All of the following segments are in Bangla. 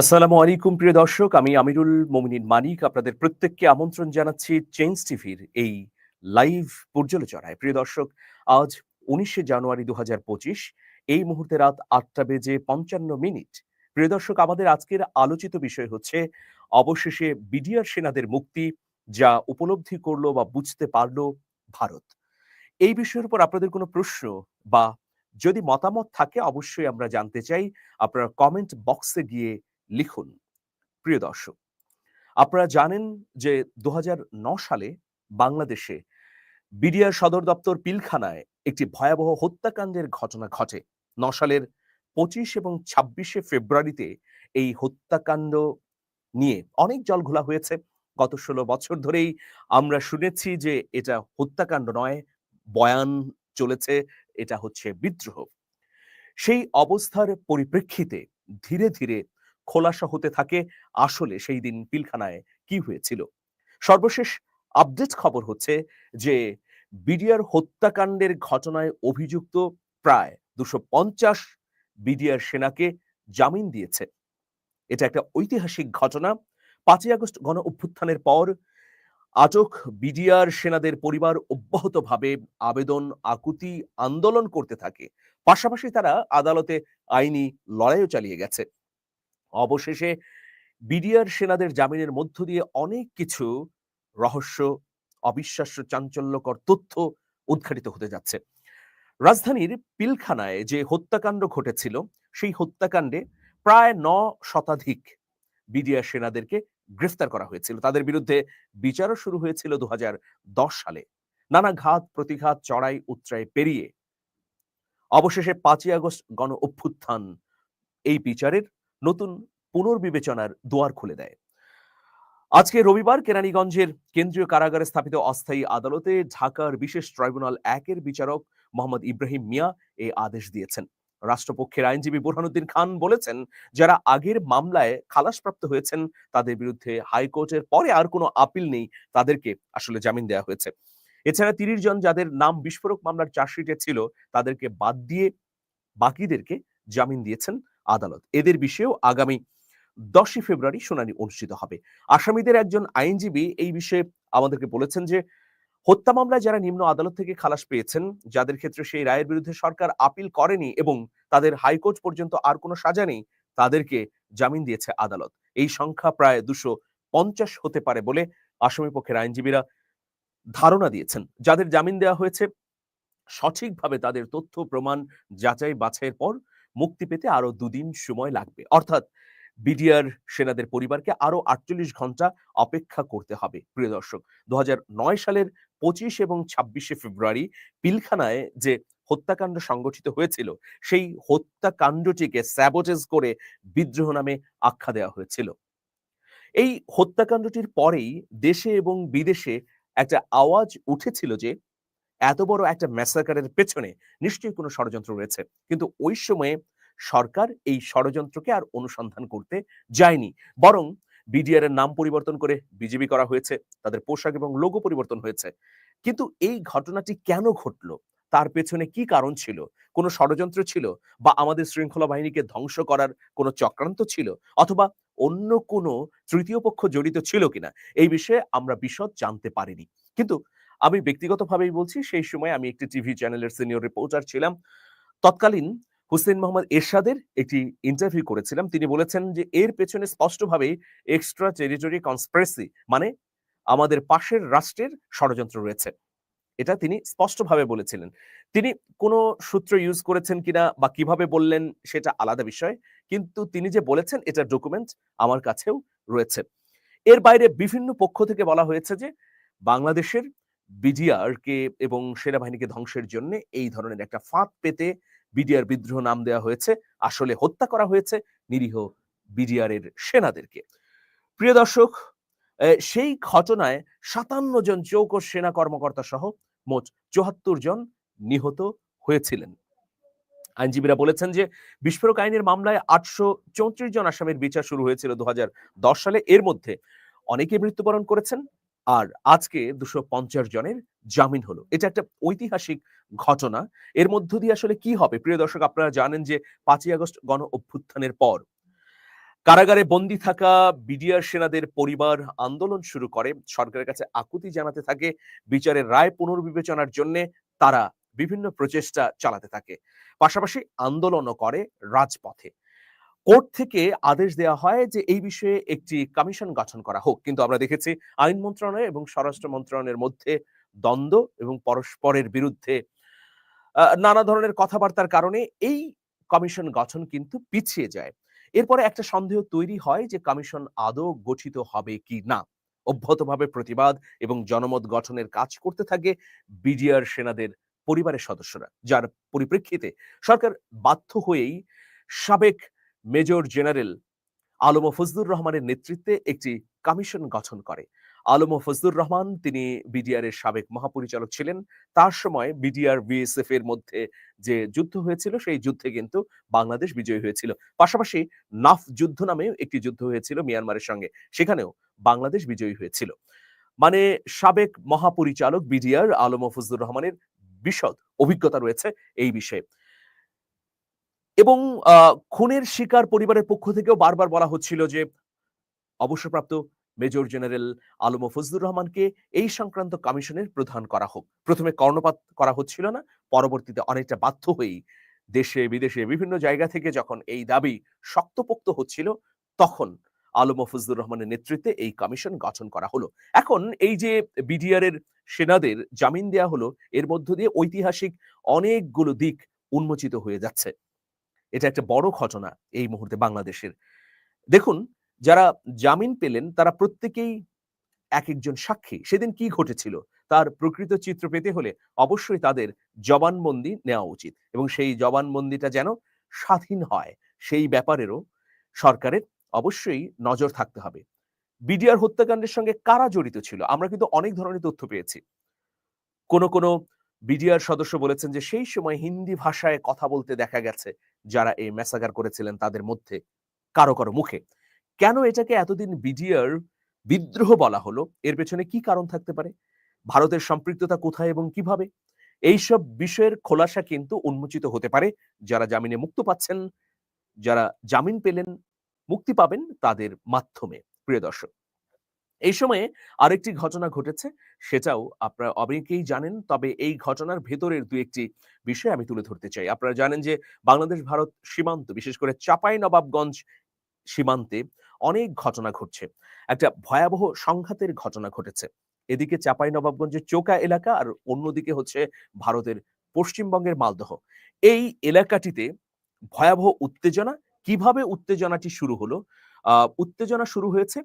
আসসালামু আলাইকুম, প্রিয় দর্শক। আমি আমিরুল মোমিনিন মানিক। আপনাদের প্রত্যেককে আমন্ত্রণ জানাচ্ছি চেঞ্জ টিভির এই লাইভ পর্যালোচনায় প্রিয় দর্শক, আজ উনিশে জানুয়ারি দু হাজার পঁচিশ, এই মুহূর্তে রাত আটটা বেজে পঞ্চান্ন মিনিট। প্রিয় দর্শক, আমাদের আজকের আলোচিত বিষয় হচ্ছে, অবশেষে বিডিআর সেনাদের মুক্তি যা উপলব্ধি করল বা বুঝতে পারল ভারত। এই বিষয়ের উপর আপনাদের কোনো প্রশ্ন বা যদি মতামত থাকে, অবশ্যই আমরা জানতে চাই। আপনারা কমেন্ট বক্সে গিয়ে লিখুন। প্রিয় দর্শক, আপনারা জানেন যে দু সালে বাংলাদেশে বিডিআর সদর দপ্তর পিলখানায় একটি ভয়াবহ হত্যাকাণ্ডের ঘটনা ঘটে। ন সালের পঁচিশ এবং ছাব্বিশে ফেব্রুয়ারিতে এই হত্যাকাণ্ড নিয়ে অনেক জল ঘোলা হয়েছে। গত ষোলো বছর ধরেই আমরা শুনেছি যে এটা হত্যাকাণ্ড নয়, বয়ান চলেছে, এটা হচ্ছে বিদ্রোহ। সেই অবস্থার পরিপ্রেক্ষিতে ধীরে ধীরে খোলাসা হতে থাকে আসলে সেই দিন পিলখানায় কি হয়েছিল। সর্বশেষ আপডেট খবর হচ্ছে যে, বিডিআর হত্যাকাণ্ডের ঘটনায় অভিযুক্ত প্রায় দুশো পঞ্চাশ বিডিআর সেনাকে জামিন দিয়েছে। এটা একটা ঐতিহাসিক ঘটনা। পাঁচই আগস্ট গণ অভ্যুত্থানের পর আটক বিডিআর সেনাদের পরিবার অব্যাহতভাবে আবেদন, আকুতি, আন্দোলন করতে থাকে। পাশাপাশি তারা আদালতে আইনি লড়াইও চালিয়ে গেছে। অবশেষে বিডিআর সেনাদের জামিনের মধ্য দিয়ে অনেক কিছু রহস্য, অবিশ্বাস্য, চাঞ্চল্যকর তথ্য উদ্ঘাটিত হতে যাচ্ছে। রাজধানীর পিলখানায় যে হত্যাকাণ্ড ঘটেছিল, সেই হত্যাকাণ্ডে প্রায় ন শতাধিক বিডিআর সেনাদেরকে গ্রেফতার করা হয়েছিল। তাদের বিরুদ্ধে বিচারও শুরু হয়েছিল দু হাজার দশ সালে। নানা ঘাত, প্রতিঘাত, চড়াই উত্তরায় পেরিয়ে অবশেষে পাঁচই আগস্ট গণ অভ্যুত্থান এই বিচারের নতুন পুনর্বিবেচনার দুয়ার খুলে দেয়। আজকে রবিবার কেরানীগঞ্জের কেন্দ্রীয় কারাগারে স্থাপিত অস্থায়ী আদালতে ঢাকার বিশেষ ট্রাইব্যুনাল একের বিচারক মোহাম্মদ ইব্রাহিম মিয়া এই আদেশ দিয়েছেন। রাষ্ট্রপক্ষের আইনজীবী বুরহানুদ্দিন খান বলেছেন, যারা আগের মামলায় খালাসপ্রাপ্ত হয়েছেন, তাদের বিরুদ্ধে হাইকোর্টের পরে আর কোনো আপিল নেই, তাদেরকে আসলে জামিন দেওয়া হয়েছে। এছাড়া তিরিশ জন যাদের নাম বিস্ফোরক মামলার চার্জশিটে ছিল, তাদেরকে বাদ দিয়ে বাকিদেরকে জামিন দিয়েছেন। আদালত। এদের বিষয়েও আগামী দশই ফেব্রুয়ারি শুনানি অনুষ্ঠিত হবে। আসামিদের একজন আইনজীবী এই বিষয়ে আমাদেরকে বলেছেন যে, হত্যা মামলায় যারা নিম্ন আদালত থেকে খালাস পেয়েছেন, যাদের ক্ষেত্রে সেই রায়ের বিরুদ্ধে সরকার আপিল করেনি এবং তাদের হাইকোর্ট পর্যন্ত আর কোনো সাজা নেই, তাদেরকে জামিন দিয়েছে আদালত। এই সংখ্যা প্রায় দুশো পঞ্চাশ হতে পারে বলে আসামি পক্ষের আইনজীবীরা ধারণা দিয়েছেন। যাদের জামিন দেওয়া হয়েছে, সঠিকভাবে তাদের তথ্য, প্রমাণ যাচাই বাছাইয়ের পর মুক্তি পেতে আরও দুদিন সময় লাগবে। অর্থাৎ বিডিআর সেনাদের পরিবারকে আরও আটচল্লিশ ঘণ্টা অপেক্ষা করতে হবে, প্রিয় দর্শক। দুহাজার নয় সালের পঁচিশ এবং ছাব্বিশে ফেব্রুয়ারি পিলখানায় যে হত্যাকাণ্ড সংগঠিত হয়েছিল, সেই হত্যাকাণ্ডটিকে স্যাবোটেজ করে বিদ্রোহ নামে আখ্যা দেওয়া হয়েছিল। এই হত্যাকাণ্ডটির পরেই দেশে এবং বিদেশে একটা আওয়াজ উঠেছিল যে এত বড় একটা ম্যাসাকারের পেছনে নিশ্চয়ই কোনো ষড়যন্ত্র রয়েছে। কিন্তু ওই সময়ে সরকার এই ষড়যন্ত্রকে আর অনুসন্ধান করতে যায়নি। বরং বিডিআর এর নাম পরিবর্তন করে বিজেপি করা হয়েছে, তাদের পোশাক এবং লোগো পরিবর্তন হয়েছে। কিন্তু এই ঘটনাটি কেন ঘটলো? তার পেছনে কি কারণ ছিল? কোনো ষড়যন্ত্র ছিল? বা আমাদের শৃঙ্খলা বাহিনীকে ধ্বংস করার কোনো চক্রান্ত ছিল? অথবা অন্য কোনো তৃতীয় পক্ষ জড়িত ছিল কিনা? এই বিষয়ে আমরা বিশদ জানতে পারিনি। কিন্তু আমি ব্যক্তিগতভাবেই বলছি, সেই সময় আমি একটি টিভি চ্যানেলের সিনিয়র রিপোর্টার ছিলাম। তৎকালীন হুসেন মোহাম্মদ এরশাদের একটি ইন্টারভিউ করেছিলাম। তিনি বলেছেন যে, এর পেছনে স্পষ্টভাবে এক্সট্রা টেরিটরি কনস্পিরেসি মানে আমাদের পাশের রাষ্ট্রের ষড়যন্ত্র রয়েছে। এটা তিনি স্পষ্টভাবে বলেছিলেন। তিনি কোনো সূত্র ইউজ করেছেন কিনা বা কীভাবে বললেন সেটা আলাদা বিষয়, কিন্তু তিনি যে বলেছেন এটা ডকুমেন্ট আমার কাছেও রয়েছে। এর বাইরে বিভিন্ন পক্ষ থেকে বলা হয়েছে যে, বাংলাদেশের বিডিআর কে এবং সেনাবাহিনীকে ধ্বংসের জন্য এই ধরনের একটা ফাঁদ পেতে বিডিআর বিদ্রোহ নাম দেওয়া হয়েছে। আসলে হত্যা করা হয়েছে নিরীহ বিডিআর এর সেনাদেরকে। প্রিয় দর্শক সেই ঘটনায় সাতান্ন জন চৌকস সেনা কর্মকর্তা সহ মোট চুয়াত্তর জন নিহত হয়েছিলেন। আইনজীবীরা বলেছেন যে বিস্ফোরক আইনের মামলায় আটশো চৌত্রিশ জন আসামির বিচার শুরু হয়েছিল দু হাজার দশ সালে। এর মধ্যে অনেকে মৃত্যুবরণ করেছেন। আর আজকে দুশো পঞ্চাশ জনের জামিন হলো। এটা একটা ঐতিহাসিক ঘটনা। এর মধ্য দিয়ে আসলে কি হবে? প্রিয় দর্শক, আপনারা জানেন যে পাঁচই আগস্ট গণ অভ্যুত্থানের পর কারাগারে বন্দী থাকা বিডিআর সেনাদের পরিবার আন্দোলন শুরু করে। সরকারের কাছে আকুতি জানাতে থাকে, বিচারের রায় পুনর্বিবেচনার জন্য তারা বিভিন্ন প্রচেষ্টা চালাতে থাকে। পাশাপাশি আন্দোলনও করে রাজপথে। কোর্ট থেকে আদেশ দেওয়া হয় যে এই বিষয়ে একটি কমিশন গঠন করা হোক। কিন্তু আমরা দেখেছি আইন মন্ত্রণালয় এবং স্বরাষ্ট্র মন্ত্রণালয়ের মধ্যে দ্বন্দ্ব এবং পরস্পরের বিরুদ্ধে নানা ধরনের কথাবার্তার কারণে এই কমিশন গঠন কিন্তু পিছিয়ে যায়। এরপরে একটা সন্দেহ তৈরি হয় যে কমিশন আদৌ গঠিত হবে কি না। অব্যাহতভাবে প্রতিবাদ এবং জনমত গঠনের কাজ করতে থাকে বিডিআর সেনাদের পরিবারের সদস্যরা, যার পরিপ্রেক্ষিতে সরকার বাধ্য হয়েই সাবেক মেজর জেনারেল আলম ফজলুর রহমানের নেতৃত্বে একটি কমিশন গঠন করে। আলম ফজলুর রহমান তিনি বিডিআর এর সাবেক মহাপরিচালক ছিলেন। তার সময় বিডিআর বিএসএফ এর মধ্যে যে যুদ্ধ হয়েছিল, সেই যুদ্ধে কিন্তু বাংলাদেশ বিজয়ী হয়েছিল। পাশাপাশি নাফ যুদ্ধ নামেও একটি যুদ্ধ হয়েছিল মিয়ানমারের সঙ্গে। সেখানেও বাংলাদেশ বিজয়ী হয়েছিল। মানে সাবেক মহাপরিচালক বিডিআর আলম ফজলুর রহমানের বিশদ অভিজ্ঞতা রয়েছে এই বিষয়ে। এবং খুনের শিকার পরিবারের পক্ষ থেকেও বারবার বলা হচ্ছিল যে, অবসরপ্রাপ্ত মেজর জেনারেল আলম ফজলুর রহমানকে এই সংক্রান্ত কমিশনের প্রধান করা হোক। প্রথমে কর্ণপাত করা হচ্ছিল না, পরবর্তীতে অনেকটা বাধ্য হয়েই দেশে, বিদেশে বিভিন্ন জায়গা থেকে যখন এই দাবি শক্তপোক্ত হচ্ছিল, তখন আলম ফজলুর রহমানের নেতৃত্বে এই কমিশন গঠন করা হলো। এখন এই যে বিডিআর এর সেনাদের জামিন দেয়া হলো, এর মধ্য দিয়ে ঐতিহাসিক অনেকগুলো দিক উন্মোচিত হয়ে যাচ্ছে। এটা একটা বড় ঘটনা এই মুহূর্তে বাংলাদেশের। দেখুন, যারা জামিন পেলেন, তারা প্রত্যেকেই এক একজন সাক্ষী। সেদিন কি ঘটেছিল? তার প্রকৃত চিত্র পেতে হলে অবশ্যই তাদের জবানবন্দি নেওয়া উচিত এবং সেই জবানবন্দিটা যেন স্বাধীন হয়, সেই ব্যাপারেরও সরকারের অবশ্যই নজর থাকতে হবে। বিডিআর হত্যাকাণ্ডের সঙ্গে কারা জড়িত ছিল? আমরা কিন্তু অনেক ধরনের তথ্য পেয়েছি। কোন কোন বিডিআর সদস্য বলেছেন যে, সেই সময় হিন্দি ভাষায় কথা বলতে দেখা গেছে। যারা এই মেসাগার করেছিলেন তাদের মধ্যে কারও কারও মুখে। কেন এটাকে এতদিন বিডিআর বিদ্রোহ বলা হলো? এর পেছনে কি কারণ থাকতে পারে? ভারতের সম্পৃক্ততা কোথায় এবং কীভাবে? এইসব বিষয়ের খোলাসা কিন্তু উন্মোচিত হতে পারে। যারা জামিনে মুক্ত পাচ্ছেন, যারা জামিন পেলেন, মুক্তি পাবেন তাদের মাধ্যমে। প্রিয় দর্শক এই সময়ে আরেকটি ঘটনা ঘটেছে, সেটাও আপনারা অনেকেই জানেন, তবে এই ঘটনার ভেতরের দু একটি বিষয় আমি তুলে ধরতে চাই। আপনারা জানেন যে বাংলাদেশ, ভারত সীমান্ত, বিশেষ করে চাপাই নবাবগঞ্জ সীমান্তে অনেক ঘটনা ঘটছে। একটা ভয়াবহ সংঘাতের ঘটনা ঘটেছে। এদিকে চাপাই নবাবগঞ্জের চোকা এলাকা আর অন্যদিকে হচ্ছে ভারতের পশ্চিমবঙ্গের মালদহ। এই এলাকাটিতে ভয়াবহ উত্তেজনা, কীভাবে উত্তেজনাটি শুরু হলো? উত্তেজনা শুরু হয়েছে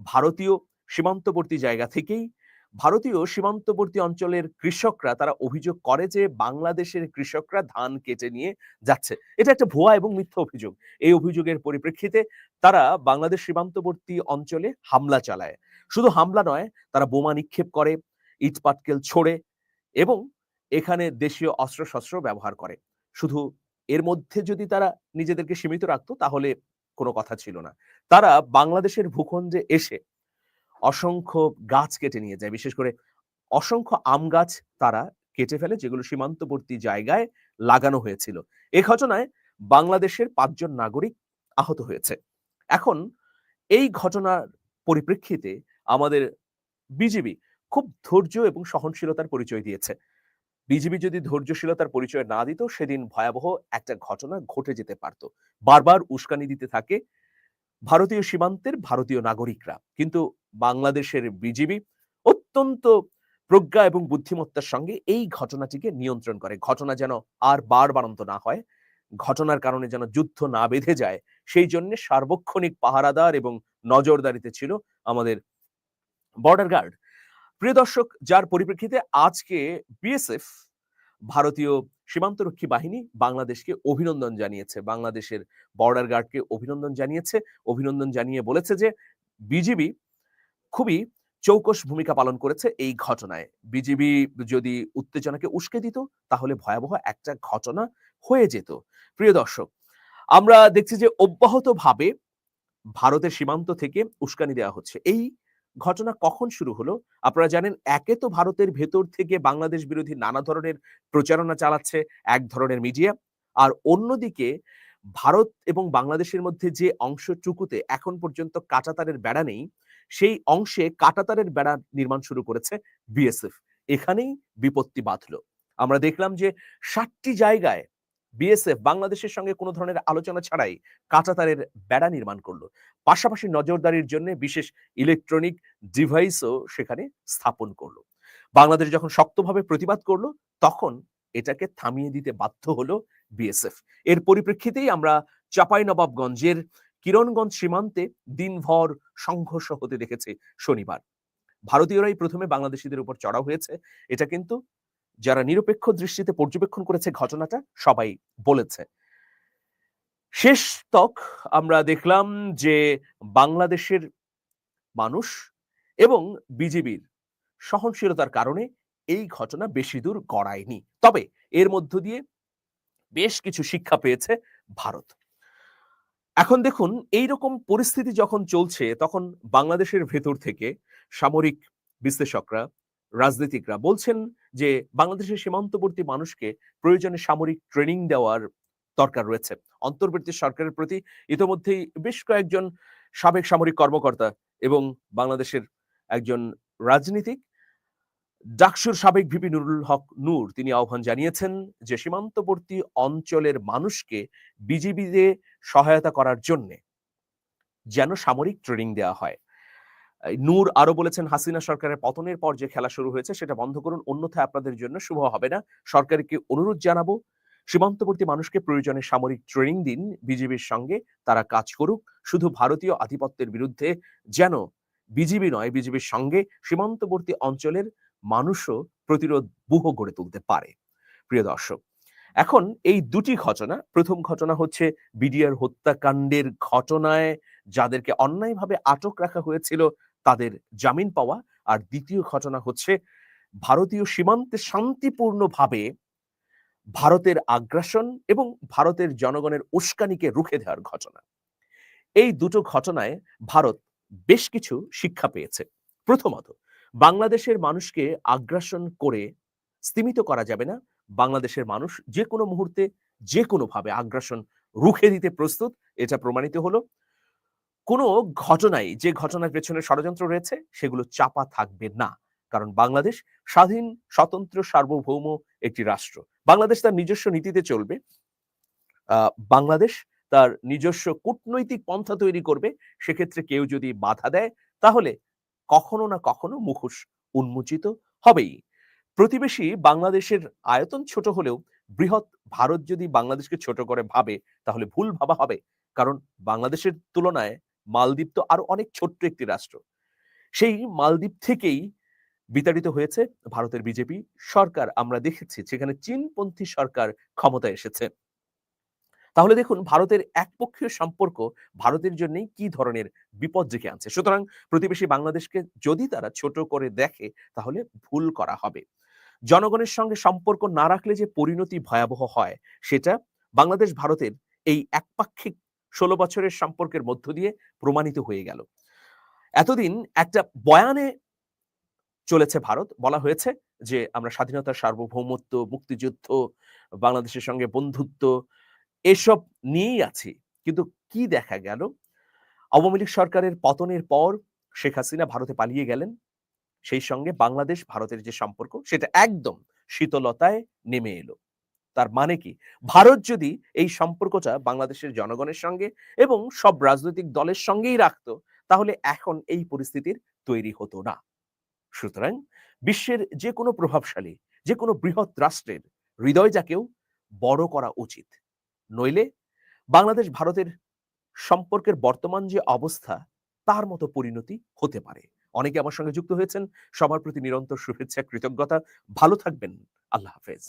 ভারতীয় সীমান্তবর্তী জায়গা থেকেই ভারতীয় সীমান্তবর্তী অঞ্চলের কৃষকরা তারা অভিযোগ করে যে বাংলাদেশের কৃষকরা ধান কেটে নিয়ে যাচ্ছে। এটা একটা ভুয়া এবং মিথ্যা অভিযোগ। এই অভিযোগের পরিপ্রেক্ষিতে তারা বাংলাদেশ সীমান্তবর্তী অঞ্চলে হামলা চালায়। শুধু হামলা নয়, তারা বোমা নিক্ষেপ করে ইট পাটকেল ছোড়ে এবং এখানে দেশীয় অস্ত্রশস্ত্র ব্যবহার করে। শুধু এর মধ্যে যদি তারা নিজেদেরকে সীমিত রাখতো, তাহলে কোনো কথা ছিল না। তারা বাংলাদেশের ভূখণ্ডে এসে অসংখ্য গাছ কেটে নিয়ে যায়। বিশেষ করে অসংখ্য আম গাছ তারা কেটে ফেলে, যেগুলো সীমান্তবর্তী জায়গায় লাগানো হয়েছিল। এ ঘটনায় বাংলাদেশের পাঁচজন নাগরিক আহত হয়েছে। এখন এই ঘটনার পরিপ্রেক্ষিতে আমাদের বিজিবি খুব ধৈর্য এবং সহনশীলতার পরিচয় দিয়েছে। বিজিবি যদি ধৈর্যশীলতার পরিচয় না দিত, সেদিন ভয়াবহ একটা ঘটনা ঘটে যেতে পারত। বারবার উস্কানি দিতে থাকে ভারতীয় সীমান্তের ভারতীয় নাগরিকরা। কিন্তু বাংলাদেশের বিজিবি অত্যন্ত প্রজ্ঞা এবং বুদ্ধিমত্তার সঙ্গে এই ঘটনাটিকে নিয়ন্ত্রণ করে। ঘটনা যেন আর বার বাড়ন্ত না হয়, ঘটনার কারণে যেন যুদ্ধ না বেঁধে যায়, সেই জন্য সার্বক্ষণিক পাহারাদার এবং নজরদারিতে ছিল আমাদের বর্ডার গার্ড। প্রিয় দর্শক, যার পরিপ্রেক্ষিতে আজকে বিএসএফ ভারতীয় সীমান্তরক্ষী বাহিনী বাংলাদেশকে অভিনন্দন জানিয়েছে। বাংলাদেশের বর্ডার গার্ডকে অভিনন্দন জানিয়েছে। অভিনন্দন জানিয়ে বলেছে যে বিজিবি খুবই চৌকস ভূমিকা পালন করেছে এই ঘটনায়। বিজিবি যদি উত্তেজনাকে উস্কে দিত, তাহলে ভয়াবহ একটা ঘটনা হয়ে যেত। প্রিয় দর্শক, আমরা দেখছি যে অব্যাহতভাবে ভারতের সীমান্ত থেকে উস্কানি দেওয়া হচ্ছে। এই ঘটনা কখন শুরু হলো? আপনারা জানেন, একে তো ভারতের ভেতর থেকে বাংলাদেশ বিরোধী নানা ধরনের প্রচারণা চালাচ্ছে, এক ধরনের মিডিয়া। আর অন্যদিকে, ভারত এবং বাংলাদেশের মধ্যে যে অংশটুকুতে এখন পর্যন্ত কাঁটাতারের বেড়া নেই, সেই অংশে কাঁটাতারের বেড়া নির্মাণ শুরু করেছে বিএসএফ। এখানেই বিপত্তি বাঁধল। আমরা দেখলাম যে ষাটটি জায়গায় বিএসএফ বাংলাদেশের সঙ্গে কোনো ধরনের আলোচনা ছাড়াই কাঁটাতারের বেড়া নির্মাণ করল। পাশাপাশি নজরদারির জন্য বিশেষ ইলেকট্রনিক ডিভাইসও সেখানে স্থাপন করল। বাংলাদেশ যখন শক্তভাবে প্রতিবাদ করল, তখন এটাকে থামিয়ে দিতে বাধ্য হলো বিএসএফ এর পরিপ্রেক্ষিতেই আমরা চাঁপাইনবাবগঞ্জের কিরণগঞ্জ সীমান্তে দিনভর সংঘর্ষ হতে দেখেছি শনিবার। ভারতীয়রাই প্রথমে বাংলাদেশিদের উপর চড়া হয়েছে। এটা কিন্তু যারা নিরপেক্ষ দৃষ্টিতে পর্যবেক্ষণ করেছে ঘটনাটা, সবাই বলেছে। শেষ তক আমরা দেখলাম যে বাংলাদেশের মানুষ এবং বিজেপির সহনশীলতার কারণে এই ঘটনা বেশি দূর গড়ায়নি। তবে এর মধ্য দিয়ে বেশ কিছু শিক্ষা পেয়েছে ভারত। এখন দেখুন এই রকম পরিস্থিতি যখন চলছে, তখন বাংলাদেশের ভেতর থেকে সামরিক বিশ্লেষকরা, রাজনীতিকরা বলছেন যে বাংলাদেশের সীমান্তবর্তী মানুষকে প্রয়োজনে সামরিক ট্রেনিং দেওয়ার দরকার রয়েছে। অন্তর্বর্তী সরকারের প্রতি ইতোমধ্যেই বেশ কয়েকজন সাবেক সামরিক কর্মকর্তা এবং বাংলাদেশের একজন রাজনীতিক, ডাকসুর সাবেক ভিপি নুরুল হক নূর তিনি আহ্বান জানিয়েছেন যে সীমান্তবর্তী অঞ্চলের মানুষকে বিজিবিতে সহায়তা করার জন্য যেন সামরিক ট্রেনিং দেওয়া হয়। নূর আরও বলেছেন, হাসিনা সরকারের পতনের পর যে খেলা শুরু হয়েছে, সেটা বন্ধ করুন, অন্যথায় আপনাদের জন্য শুভ হবে না। সরকারকে অনুরোধ জানাব, সীমান্তবর্তী মানুষকে প্রয়োজনে সামরিক ট্রেনিং দিন, বিজিবির সঙ্গে তারা কাজ করুক। শুধু ভারতীয় আধিপত্যের বিরুদ্ধে যেন বিজিবি নয়, বিজিবির সঙ্গে সীমান্তবর্তী অঞ্চলের মানুষও প্রতিরোধ বুহ গড়ে তুলতে পারে। প্রিয় দর্শক, এখন এই দুটি ঘটনা, প্রথম ঘটনা হচ্ছে বিডিআর হত্যাকাণ্ডের ঘটনায় যাদেরকে অন্যায়ভাবে আটক রাখা হয়েছিল তাদের জামিন পাওয়া। আর দ্বিতীয় ঘটনা হচ্ছে, ভারতীয় সীমান্তে শান্তিপূর্ণভাবে ভারতের আগ্রাসন এবং ভারতের জনগণের উস্কানিকে রুখে দেওয়ার ঘটনা। এই দুটো ঘটনায় ভারত বেশ কিছু শিক্ষা পেয়েছে। প্রথমত, বাংলাদেশের মানুষকে আগ্রাসন করে স্তিমিত করা যাবে না। বাংলাদেশের মানুষ যে কোনো মুহূর্তে, যে কোনোভাবে আগ্রাসন রুখে দিতে প্রস্তুত, এটা প্রমাণিত হলো। কোনো ঘটনায় যে ঘটনার পেছনে ষড়যন্ত্র রয়েছে, সেগুলো চাপা থাকবে না। কারণ বাংলাদেশ স্বাধীন, স্বতন্ত্র, সার্বভৌম একটি রাষ্ট্র। বাংলাদেশ তার নিজস্ব নীতিতে চলবে। বাংলাদেশ তার নিজস্ব কূটনৈতিক পন্থা তৈরি করবে। সেক্ষেত্রে কেউ যদি বাধা দেয়, তাহলে কখনো না কখনো মুখোশ উন্মোচিত হবেই। প্রতিবেশী বাংলাদেশের আয়তন ছোট হলেও বৃহৎ ভারত যদি বাংলাদেশকে ছোট করে ভাবে, তাহলে ভুল ভাবা হবে। কারণ বাংলাদেশের তুলনায় মালদ্বীপ তো আরও অনেক ছোট্ট একটি রাষ্ট্র। সেই মালদ্বীপ থেকেই বিতাড়িত হয়েছে ভারতের বিজেপি সরকার আমরা দেখেছি সেখানে চীনপন্থী সরকার ক্ষমতায় এসেছে। তাহলে দেখুন, ভারতের একপক্ষীয় সম্পর্ক ভারতের জন্যই কি ধরনের বিপদ ডেকে আনছে? সুতরাং প্রতিবেশী বাংলাদেশকে যদি তারা ছোট করে দেখে, তাহলে ভুল করা হবে। জনগণের সঙ্গে সম্পর্ক না রাখলে যে পরিণতি ভয়াবহ হয়, সেটা বাংলাদেশ ভারতের এই একপাক্ষিক ষোলো বছরের সম্পর্কের মধ্য দিয়ে প্রমাণিত হয়ে গেল। এতদিন একটা বয়ানে চলেছে ভারত, বলা হয়েছে যে আমরা স্বাধীনতার সার্বভৌমত্ব, মুক্তিযুদ্ধ, বাংলাদেশের সঙ্গে বন্ধুত্ব এসব নিয়েই আছি। কিন্তু কি দেখা গেল? আওয়ামী লীগ সরকারের পতনের পর শেখ হাসিনা ভারতে পালিয়ে গেলেন। সেই সঙ্গে বাংলাদেশ ভারতের যে সম্পর্ক, সেটা একদম শীতলতায় নেমে এলো। তার মানে কি? ভারত যদি এই সম্পর্কটা বাংলাদেশের জনগণের সঙ্গে এবং সব রাজনৈতিক দলের সঙ্গেই রাখত, তাহলে এখন এই পরিস্থিতির তৈরি হতো না। সুতরাং বিশ্বের যে কোনো প্রভাবশালী যে কোনো বৃহৎ রাষ্ট্রের হৃদয় যাকেও বড় করা উচিত। নইলে বাংলাদেশ ভারতের সম্পর্কের বর্তমান যে অবস্থা, তার মতো পরিণতি হতে পারে। অনেকে আমার সঙ্গে যুক্ত হয়েছেন। সবার প্রতি নিরন্তর শুভেচ্ছা, কৃতজ্ঞতা। ভালো থাকবেন। আল্লাহ হাফেজ।